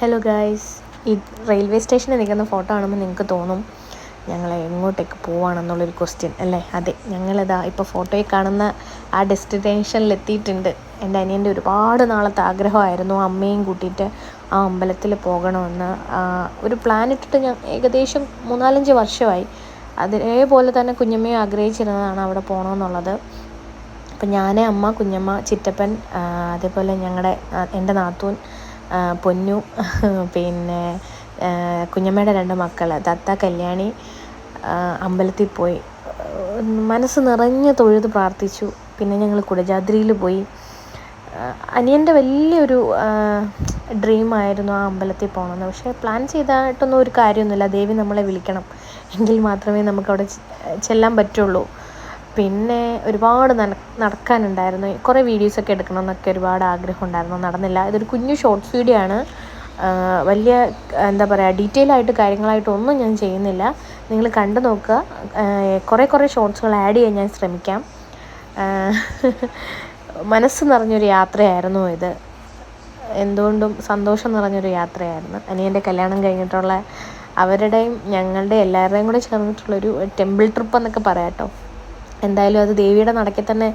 Hello guys ഈ railway സ്റ്റേഷനിൽ നിൽക്കുന്ന ഫോട്ടോ കാണുമ്പോൾ നിങ്ങൾക്ക് തോന്നും ഞങ്ങൾ എങ്ങോട്ടേക്ക് പോവാണെന്നുള്ളൊരു ക്വസ്റ്റ്യൻ അല്ലേ? അതെ ഞങ്ങളിതാ ഇപ്പോൾ ഫോട്ടോയിൽ കാണുന്ന ആ ഡെസ്റ്റിനേഷനിൽ എത്തിയിട്ടുണ്ട്. എന്റെ അനിയന്റെ ഒരുപാട് നാളത്തെ ആഗ്രഹമായിരുന്നു അമ്മയും കൂട്ടിയിട്ട് ആ അമ്പലത്തിൽ പോകണമെന്ന്. ഒരു പ്ലാൻ ഇട്ടിട്ട് ഞാൻ ഏകദേശം മൂന്നാലഞ്ച് വർഷമായി. അതേപോലെ തന്നെ കുഞ്ഞമ്മയും ആഗ്രഹിച്ചിരുന്നതാണ് അവിടെ പോകണമെന്നുള്ളത് അപ്പം ഞാൻ അമ്മ കുഞ്ഞമ്മ ചിറ്റപ്പൻ അതേപോലെ ഞങ്ങളുടെ എന്റെ നാത്തൂൻ പൊന്നു പിന്നെ കുഞ്ഞമ്മയുടെ രണ്ട് മക്കൾ ദത്ത കല്യാണി അമ്പലത്തിൽ പോയി. മനസ്സ് നിറഞ്ഞ് തൊഴുത് പ്രാർത്ഥിച്ചു. പിന്നെ ഞങ്ങൾ കുടജാദ്രിയിൽ പോയി. അനിയന്റെ വലിയൊരു ഡ്രീമായിരുന്നു ആ അമ്പലത്തിൽ പോകണമെന്ന് പക്ഷേ പ്ലാൻ ചെയ്തിട്ടൊന്നും ഒരു കാര്യമൊന്നുമില്ല. ദേവി നമ്മളെ വിളിക്കണം. എങ്കിൽ മാത്രമേ നമുക്കവിടെ ചെല്ലാൻ പറ്റുള്ളൂ. പിന്നെ ഒരുപാട് നന നടക്കാനുണ്ടായിരുന്നു. കുറേ വീഡിയോസൊക്കെ എടുക്കണമെന്നൊക്കെ ഒരുപാട് ആഗ്രഹം ഉണ്ടായിരുന്നു നടന്നില്ല. ഇതൊരു കുഞ്ഞു ഷോർട്സ് വീഡിയോ ആണ്. വലിയ എന്താ പറയുക ഡീറ്റെയിൽ ആയിട്ട് കാര്യങ്ങളായിട്ട് ഒന്നും ഞാൻ ചെയ്യുന്നില്ല. നിങ്ങൾ കണ്ടു നോക്കുക. കുറേ കുറേ ഷോർട്സുകൾ ആഡ് ചെയ്യാൻ ഞാൻ ശ്രമിക്കാം. മനസ്സ് നിറഞ്ഞൊരു യാത്രയായിരുന്നു ഇത്. എന്തുകൊണ്ടും സന്തോഷം നിറഞ്ഞൊരു യാത്രയായിരുന്നു. അനിയന്റെ കല്യാണം കഴിഞ്ഞിട്ടുള്ള അവരുടെയും ഞങ്ങളുടെ എല്ലാവരുടെയും കൂടെ ചേർന്നിട്ടുള്ളൊരു ടെമ്പിൾ ട്രിപ്പ് എന്നൊക്കെ പറയാം കേട്ടോ. എന്തായാലും അത് ദേവിയുടെ നടക്കിൽ തന്നെ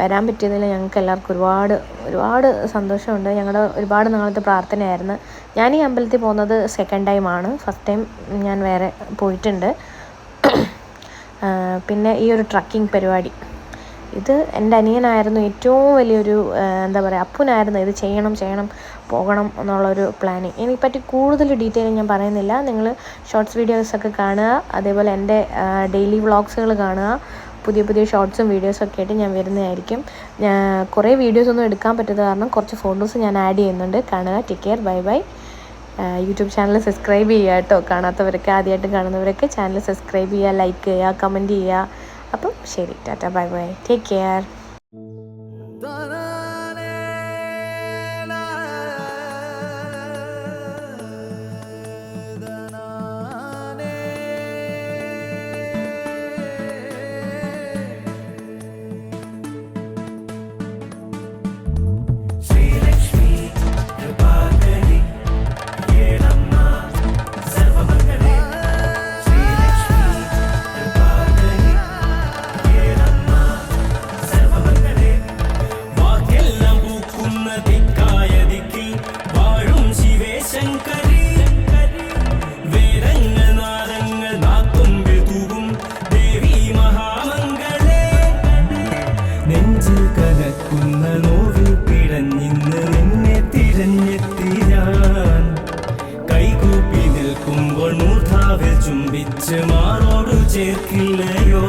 വരാൻ പറ്റിയതിൽ ഞങ്ങൾക്ക് എല്ലാവർക്കും ഒരുപാട് ഒരുപാട് സന്തോഷമുണ്ട്. ഞങ്ങളുടെ ഒരുപാട് നാളത്തെ പ്രാർത്ഥനയായിരുന്നു. ഞാൻ ഈ അമ്പലത്തിൽ പോകുന്നത് സെക്കൻഡ് ടൈമാണ് ഫസ്റ്റ് ടൈം ഞാൻ വേറെ പോയിട്ടുണ്ട്. പിന്നെ ഈ ഒരു ട്രക്കിംഗ് പരിപാടി. ഇത് എന്റെ അനിയനായിരുന്നു ഏറ്റവും വലിയൊരു എന്താ പറയുക അപ്പുനായിരുന്നു. ഇത് ചെയ്യണം ചെയ്യണം പോകണം എന്നുള്ളൊരു പ്ലാനിങ് ഇതിനെപ്പറ്റി കൂടുതൽ ഡീറ്റെയിൽ ഞാൻ പറയുന്നില്ല. നിങ്ങൾ ഷോർട്സ് വീഡിയോസൊക്കെ കാണുക. അതേപോലെ എന്റെ ഡെയിലി വ്ളോഗ്സുകൾ കാണുക. പുതിയ പുതിയ ഷോർട്സും വീഡിയോസൊക്കെ ആയിട്ട് ഞാൻ വരുന്നതായിരിക്കും. കുറേ വീഡിയോസ് ഒന്നും എടുക്കാൻ പറ്റാത്ത കാരണം കുറച്ച് ഫോട്ടോസ് ഞാൻ ആഡ് ചെയ്യുന്നുണ്ട്. കാണുക take care bye bye YouTube channel subscribe ചെയ്യുക കേട്ടോ. കാണാത്തവരൊക്കെ ആദ്യമായിട്ട് കാണുന്നവരൊക്കെ ചാനൽ സബ്സ്ക്രൈബ് ചെയ്യുക ലൈക്ക് ചെയ്യുക കമന്റ് ചെയ്യുക. അപ്പം ശരി Tata bye bye take care കൈകൂപ്പി നിൽക്കുമ്പോൾ മൂർധാവിൽ ചുംബിച്ച് മാറോടു ചേർക്കില്ലയോ?